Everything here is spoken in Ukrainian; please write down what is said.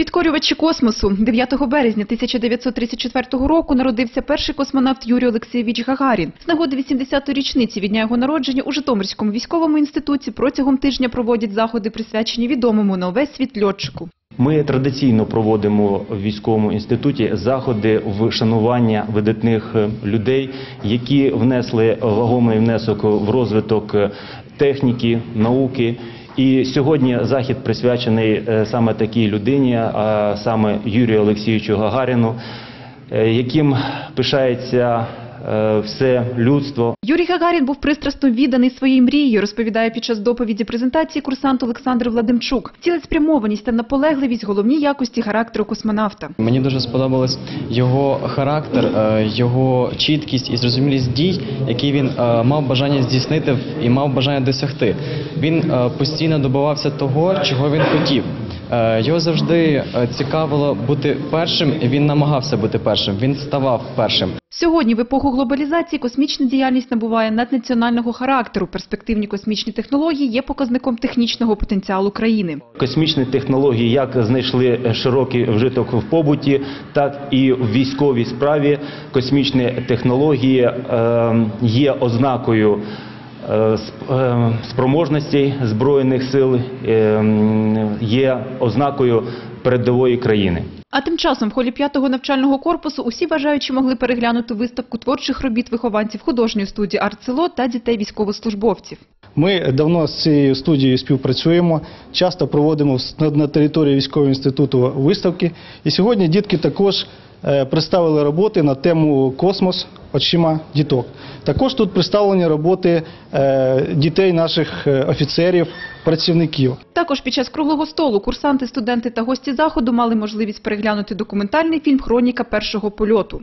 Підкорювачі космосу 9 березня 1934 року народився перший космонавт Юрій Олексійович Гагарін. З нагоди 80-ї річниці від дня його народження у Житомирському військовому інституті протягом тижня проводять заходи, присвячені відомому на увесь світ льотчику. Ми традиційно проводимо в військовому інституті заходи в шанування видатних е, людей, які внесли вагомий внесок в розвиток е, техніки, науки. І сьогодні захід присвячений е, саме такій людині, а саме Юрію Олексійовичу Гагаріну, е, яким пишається все людство. Юрій Гагарін був пристрасно відданий своїй мрії, розповідає під час доповіді презентації курсант Олександр Владимчук. Цілеспрямованість та наполегливість – головні якості характеру космонавта. Мені дуже сподобалось його характер, е, його чіткість і зрозумілість дій, які він е, мав бажання здійснити і мав бажання досягти. Він е, постійно добивався того, чого він хотів. Е, Його завжди е, цікавило бути першим, і він намагався бути першим. Він ставав першим. Сьогодні, в епоху глобалізації, космічна діяльність набуває наднаціонального характеру. Перспективні космічні технології є показником технічного потенціалу країни. Космічні технології як знайшли широкий вжиток в побуті, так і в військовій справі. Космічні технології е, є ознакою спроможностей збройних сил, е, є ознакою передової країни. А тим часом в холі п'ятого навчального корпусу усі бажаючі могли переглянути виставку творчих робіт вихованців художньої студії «Артсело» та дітей військовослужбовців. Ми давно з цією студією співпрацюємо, часто проводимо на- території військового інституту виставки. І сьогодні дітки також е, представили роботи на тему космос очима діток. Також тут представлені роботи е, дітей наших е, офіцерів, працівників. Також під час круглого столу курсанти, студенти та гості заходу мали можливість переглянути документальний фільм «Хроніка першого польоту».